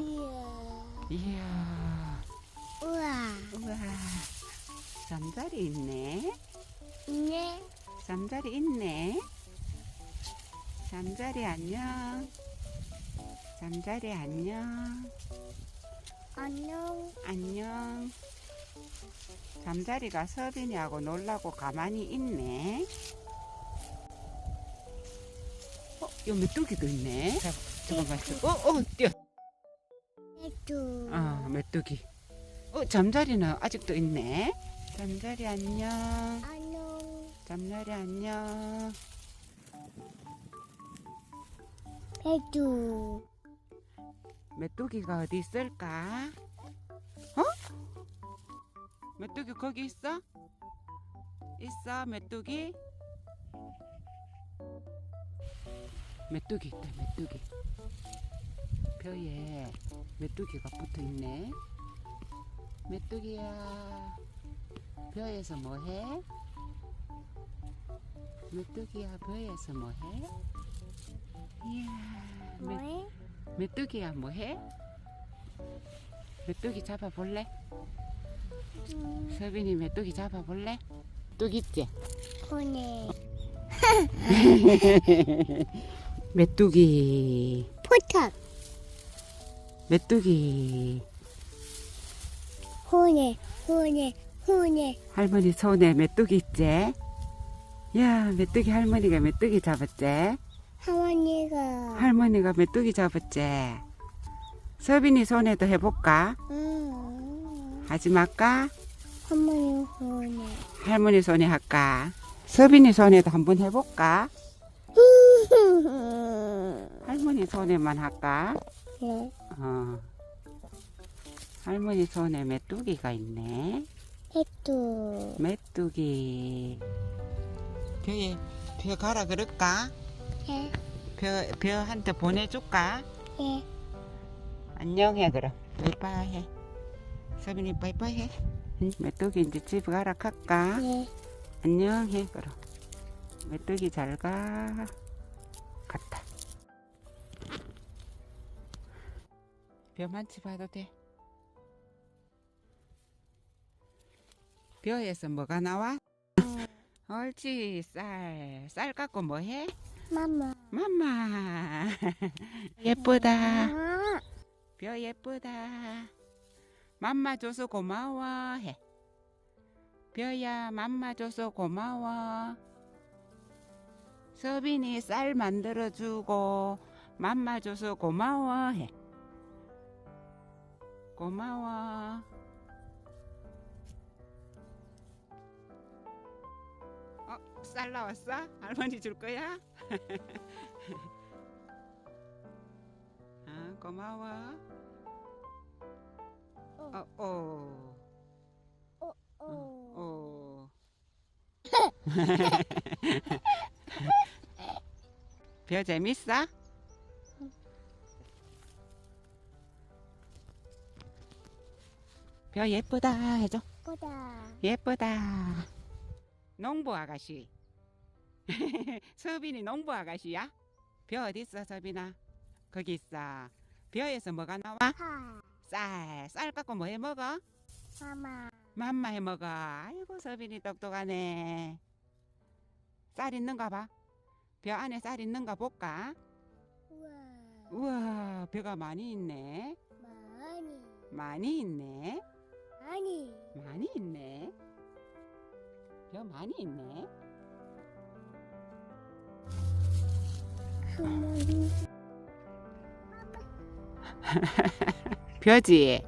이야. 이야, 우와. 우와. 잠자리 있네. 네. 잠자리 있네. 잠자리 안녕. 잠자리 안녕. 안녕. 안녕. 잠자리가 서빈이하고 놀라고 가만히 있네. 어, 여기 메뚜기도 있네. 잠- 잠깐만. 어, 어, 뛰어. 해도. 아, 메뚜기. 어, 잠자리는 아직도 있네. 잠자리 안녕. 안녕. 잠자리 안녕. 해도. 메뚜기가 어디 있을까? 어? 메뚜기 거기 있어? 있어, 메뚜기? 메뚜기 있다, 메뚜기. 벼에 메뚜기가 붙어 있네. 메뚜기야, 벼에서 뭐해? 메뚜기야, 벼에서 뭐해? 이야, 메, 뭐해? 메뚜기야 뭐해? 메뚜기 잡아볼래? 음, 서빈이 메뚜기 잡아볼래? 뚝 있지? 보내. 메뚜기. 메뚜기 호네. 호네. 호네. 할머니 손에 메뚜기 있지? 야 메뚜기 할머니가 메뚜기 잡았지? 하원이가. 할머니가 메뚜기 잡았지? 서빈이 손에도 해볼까? 음. 하지 말까? 할머니 호네. 할머니 손에 할까? 서빈이 손에도 한번 해볼까? 할머니 손에만 할까? 네. 어. 할머니 손에 메뚜기가 있네. 해도. 메뚜기. 벼에 벼 가라 그럴까? 해. 벼 벼한테 보내줄까? 해. 안녕해 그럼. 빠이빠이. 서빈이 빠이빠이 해. 응, 메뚜기 이제 집에 가라 할까? 네. 안녕해 그럼. 메뚜기 잘 가. 벼 만져봐도 돼. 벼에서 뭐가 나와? 옳지 쌀. 쌀 갖고 뭐 해? 마마. 맘마. 예쁘다. 아. 벼 예쁘다. 맘마 줘서 고마워 해. 벼야 맘마 줘서 고마워. 서빈이 쌀 만들어 주고 맘마 줘서 고마워 해. 고마워. 어, 쌀 나왔어? 할머니 줄 거야? 아, 고마워. 어, 어, 어. 어. 어. 벼 재밌어? 벼 예쁘다 해줘. 보다. 예쁘다. 농부 아가씨. 서빈이 농부 아가씨야? 벼 어디 있어, 서빈아? 거기 있어. 벼에서 뭐가 나와? 하. 쌀. 쌀 갖고 뭐 해 먹어? 마마. 맘마 해 먹어. 아이고 서빈이 똑똑하네. 쌀 있는가 봐. 벼 안에 쌀 있는가 볼까? 우와. 우와, 벼가 많이 있네. 많이. 많이 있네. 많이. 많이 있네. 벼 많이 있네. 할머니. 벼지.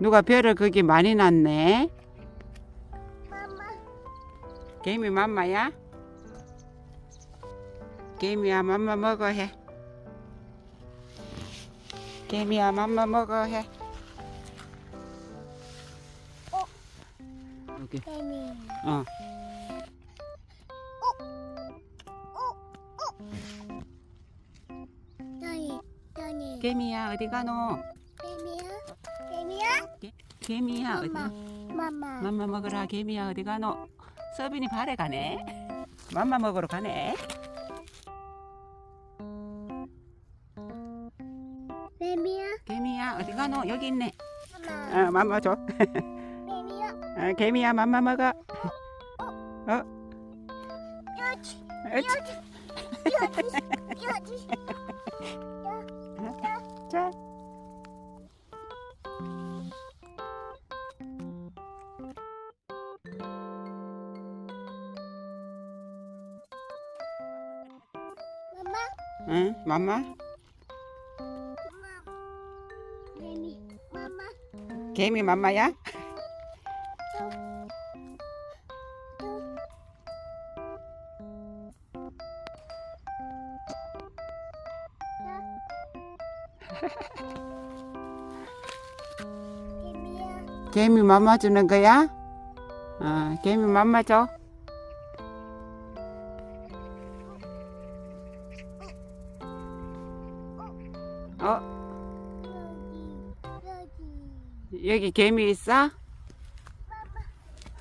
누가 벼를 거기 많이. 마마. 개미 맘마야? 개미야 맘마 먹어 해. 개미야 맘마 먹어 해. 여기 개미. 어. 떠니. 떠니. 개미야 어디 가노? 개미야? 개미야? 개 미야 어디? 마마. 마마. 맘마 먹으라 개미야 어디 가노? 서빈이 발에 가네. 맘마 먹으러 가네. 왜 매미야. 개미야 어디 가노? 여기 있네. 맘마. 어, 맘마 줘. 어, 개미야 맘마 먹어. 여기. 어찌. 여기. 여기. 자. 맘마. 응. 맘마. 개미 맘마야? 개미 맘마 주는 거야? 어, 개미 맘마 줘. 어. 여기 개미 있어?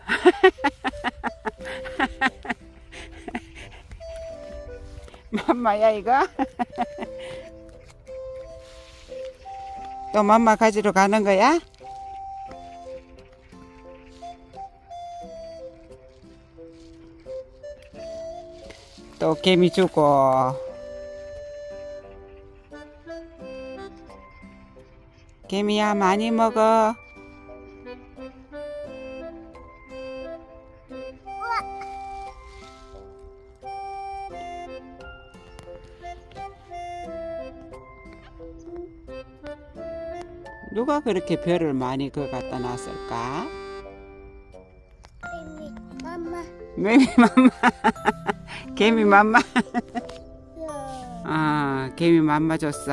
맘마야 이거? 또 맘마 가지러 가는 거야? 또 개미 주고 개미야 많이 먹어 누가 그렇게 별을 많이 그 갖다 놨을까? 맘마. 개미 맘마 개미 맘마 야. 아 개미 맘마 줬어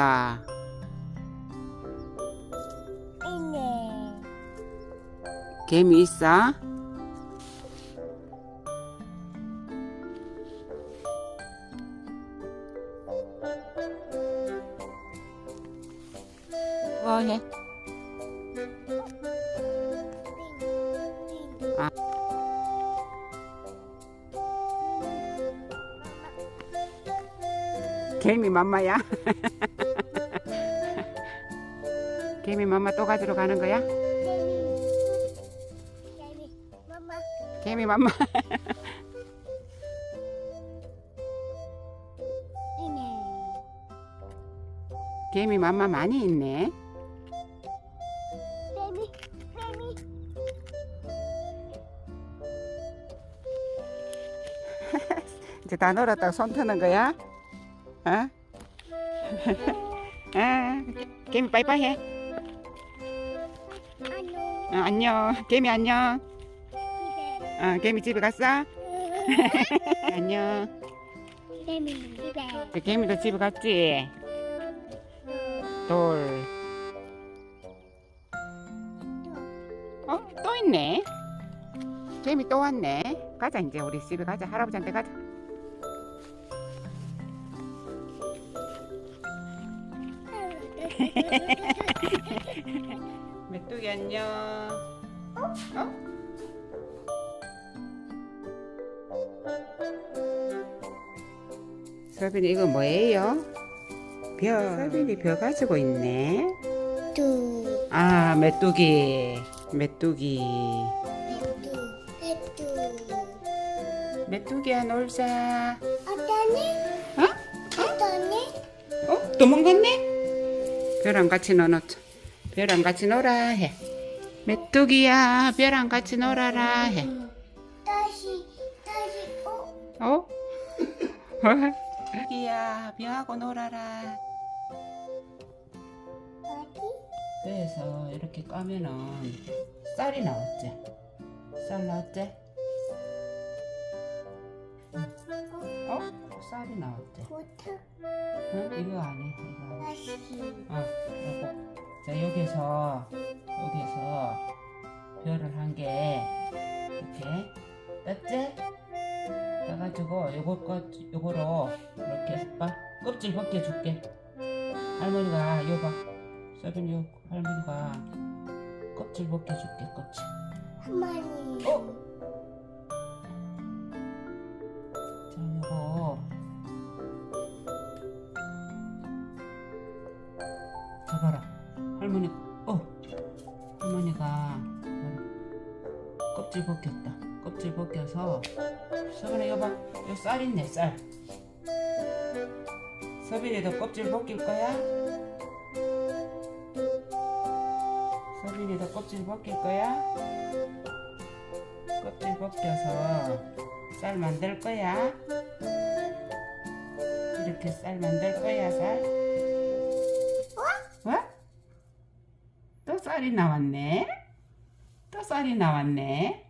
있네. 개미 있어? 뭐 해? 아. 개미 맘마야? 개미 맘마 또 가지러 가는 거야? 개미. 맘마. 있네. 개미 맘마 많이 있네 이제 다 놀았다고 손 트는 거야? 어? 아, 개미 빠이빠이 해 안녕. 어, 안녕 개미 안녕 집에. 어, 개미 집에 갔어? 안녕 개미 집에. 개미도 집에 갔지? 돌 어? 또 있네 개미 또 왔네 가자 이제 우리 집에 가자 할아버지한테 가자 메뚜기 안녕 어? 서빈이 이거 뭐예요? 벼 서빈이 벼 가지고 있네 뚜. 아 메뚜기 메뚜기 뚜. 뚜. 메뚜기야 놀자 어떠니? 어? 어떠니? 어? 도망갔네? 벼랑 같이 넣어놓자 벼랑 같이 놀아 해 메뚜기야 벼랑 같이 놀아라 해 다시 다시 어? 어? 메뚜기야 벼하고 놀아라 어디? 그래서 이렇게 까면은 쌀이 나왔지 쌀 나왔지? 어? 쌀이 나왔지 고타 응? 이거 아니 이거 아니 다시 어, 요거. 자, 여기서, 여기서 별을 한 개, 이렇게, 떴지? 떠가지고, 요거, 거, 요거로, 이렇게 해서 봐. 껍질 벗겨줄게. 할머니가, 요 봐. 서빈 요, 할머니가 껍질 벗겨줄게, 껍질. 한마리 어? 요거. 저거 봐라. 할머니, 어, 할머니가 껍질 벗겼다. 껍질 벗겨서 서빈아 여봐, 요 쌀 있네 쌀. 서빈이도 껍질 벗길 거야? 서빈이도 껍질 벗길 거야? 껍질 벗겨서 쌀 만들 거야? 이렇게 쌀 만들 거야 쌀? 쌀이 나왔네? 또 쌀이 나왔네?